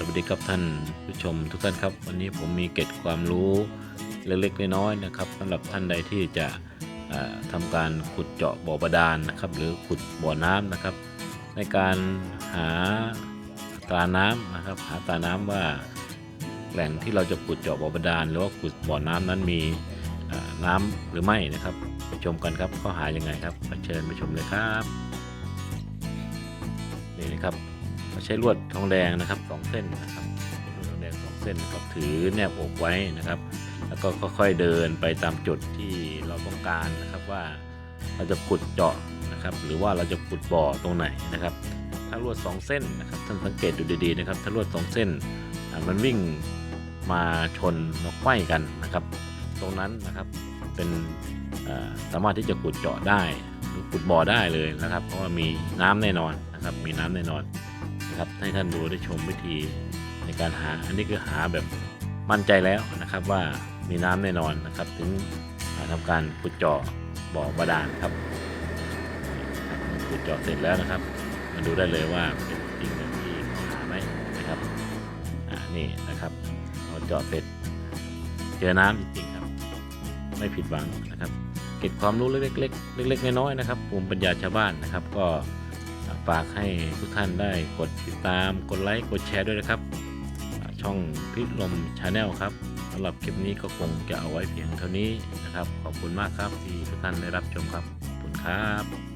สวัสดีครับท่านผู้ชมทุกท่านครับ วันนี้ผมมีเกร็ดความรู้เล็กๆน้อยๆนะครับสำหรับท่านใดที่จะเอ่อทำการขุดเจาะบ่อบาดาลนะครับ หรือขุดบ่อน้ำนะครับ ในการหาตาน้ำนะครับ หาตาน้ำว่าแหล่งที่เราจะขุดเจาะบ่อบาดาลหรือว่าขุดบ่อน้ำนั้นมีน้ำหรือไม่นะครับไปชมกันครับเขาหายังไงครับเชิญไปชมเลยครับนี่นะครับ เราใช้ลวดทองแดงนะครับสองเส้นนะครับลวดทองแดงสองเส้นนะครับถือแนบอกไว้นะครับ แล้วก็ค่อยๆเดินไปตามจุดที่เราต้องการนะครับว่าเราจะขุดเจาะนะครับ หรือว่าเราจะขุดบ่อตรงไหนนะครับ ถ้าลวดสองเส้นนะครับท่านสังเกตดูดีๆนะครับ ถ้าลวดสองเส้นมันวิ่งมาชนแล้วไขว้กันนะครับ ตรงนั้นนะครับเป็นสามารถที่จะขุดเจาะได้หรือขุดบ่อได้เลยนะครับ เพราะว่ามีน้ำแน่นอนนะครับ มีน้ำแน่นอน นะครับ ให้ท่านดูได้ชมวิธีในการหา อันนี้คือหาแบบมั่นใจแล้วนะครับว่ามีน้ำแน่นอนนะครับ ถึงาทำการขุดเจาะบ่อบาดาลครับขุดเจาะเสร็จแล้วนะครับ มาดูได้เลยว่าเป็นจริงอย่างที่เขาหาไหมนะครับอ่านี่นะครับพอเจาะเสร็จเจอน้ำจริงๆครับ ไม่ผิดหวังนะครับ เก็บความรู้เล็กๆเล็กๆน้อยๆนะครับ ภูมิปัญญาชาวบ้านนะครับ ก็ ฝากให้ทุกท่านได้กดติดตาม กดไลค์ กดแชร์ด้วยนะครับ ช่องพิลมชาแนลครับสำหรับคลิปนี้ก็คงจะเอาไว้เพียงเท่านี้นะครับ ขอบคุณมากครับที่ทุกท่านได้รับชมครับขอบคุณครับ